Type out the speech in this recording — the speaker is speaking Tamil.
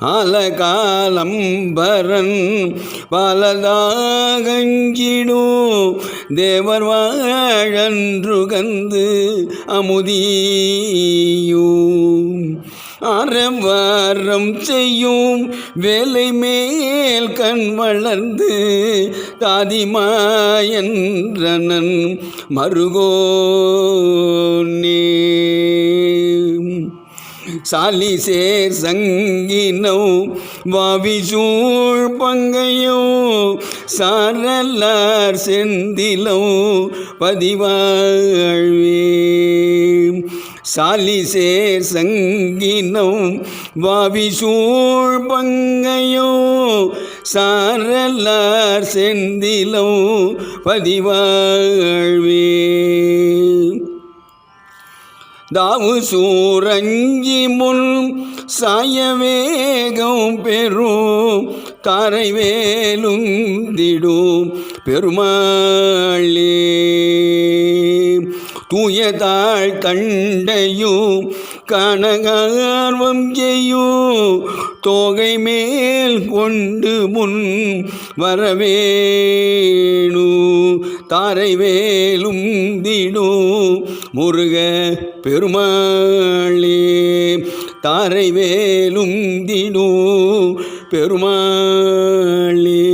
அலகாலம்பரன் பலதாகஞ்சிடும் தேவர் வாழன்று கந்து அமுதியும் அறவாரம் செய்யும் வேலை மேல் கண் வளர்ந்து தாதிமாயன்றனன் மருகோ. சாலிசேர் சங்கினோ வாவிசூழ் பங்கையோ சாரலார் செந்திலோ பதிவாழ்வே சாலிசேர் சங்கினோ வாவிசூழ் பங்கையோ சாரலார் செந்திலோ பதிவாழ்வே தாவு சூரஞ்சி முன் சாய வேகம் பெறும் தாரை வேலும் திடும் பெருமாளே. தூயதாள் கண்டையும் கனகார்வம் செய்யும் தோகை மேல் கொண்டு முன் வரவே. தாரை வேலும் திடும் முருக பெருமாளே. தாரை வேலும் திடும் பெருமாளே.